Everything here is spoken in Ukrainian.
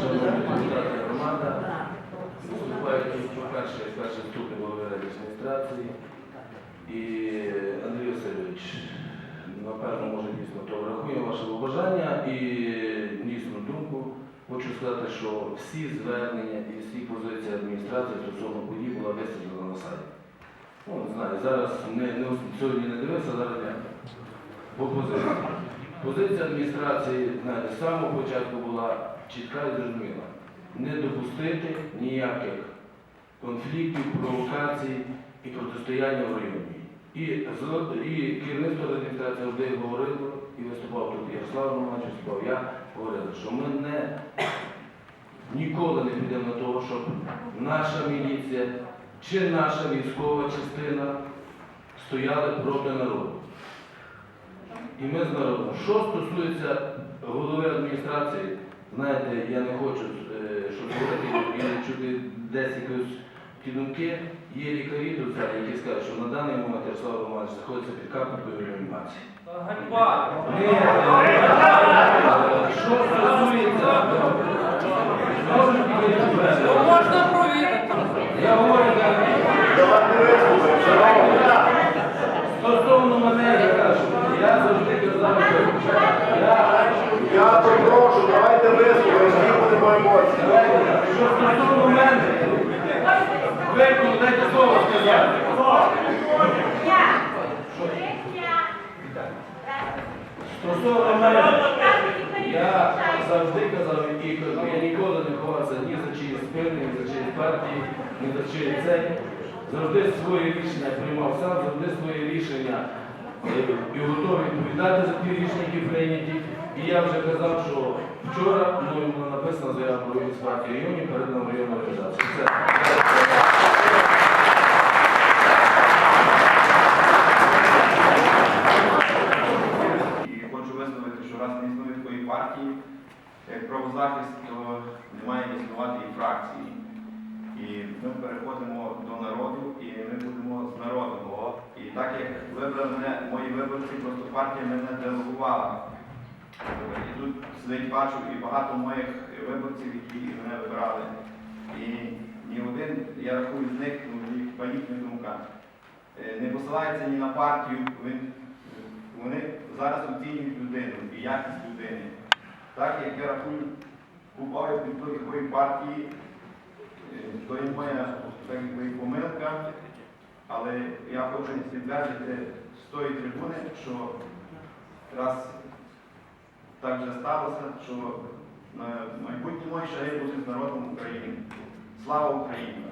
Шановні депутати громада, виступаю по-перше, як перший ступень голови адміністрації. І Андрій Васильович, напевно, може дійсно врахує ваше побажання і дійсну думку. Хочу сказати, що всі звернення і всі позиції адміністрації стосовно подій була висвітлена на сайті. Ну, не знаю, зараз не, не, сьогодні не дивився, зараз я. По позиції. Позиція адміністрації, знаєте, з самого початку була чітка і зрозуміла. Не допустити ніяких конфліктів, провокацій і протистояння в районі. І, і керівництво адміністрації завжди говорило, і виступав тут Ярослав Романович, виступав я, говорили, що ми не ніколи не підемо на того, щоб наша міліція чи наша військова частина стояли проти народу. І ми з народом. Що стосується голови адміністрації, знаєте, я не хочу, е, щоб не чути десь якось ті думки. Є лікарі тут, які скажуть, що на даний момент Ярослав Романович знаходиться під капелькою реанімації. Ганьба! Ні, Що стосується, можна провірити. я говорю, стосовно мене, я кажу, я завжди казав, що я Я попрошу, давайте вислухаємо, які будемо емоції. Що стосовно мене, виклик, дайте слово сказати. Стосовно мене, я завжди казав і кажу, я ніколи не ховався ні за чиї спини, ні за чиї партії, ні за чиї цей. Завжди своє рішення приймав сам, завжди своє рішення і готовий відповідати за ті рішення, які прийняті. І я вже казав, що вчора мною була написана заява про від партії районів перед нам районною організацією. Все. І хочу висловити, що раз не існує такої партії, як правозахист, то не має існувати і фракції. І ми переходимо до народу, і ми будемо з народом. І так як мене мої виборці, просто партія мене делегувала. І тут сидить бачу і багато моїх виборців, які мене вибрали. І ні один, я рахую з них, ну, їхнім думкам, е, не посилається ні на партію, вони зараз оцінюють людину і якість людини. Так як я рахую, купаю під будь-якої партії, е, то є моя так помилка, але я хочу підтвердити з тої трибуни, що раз так вже сталося, що на майбутнє мої шаги будуть з народом України. Слава Україні!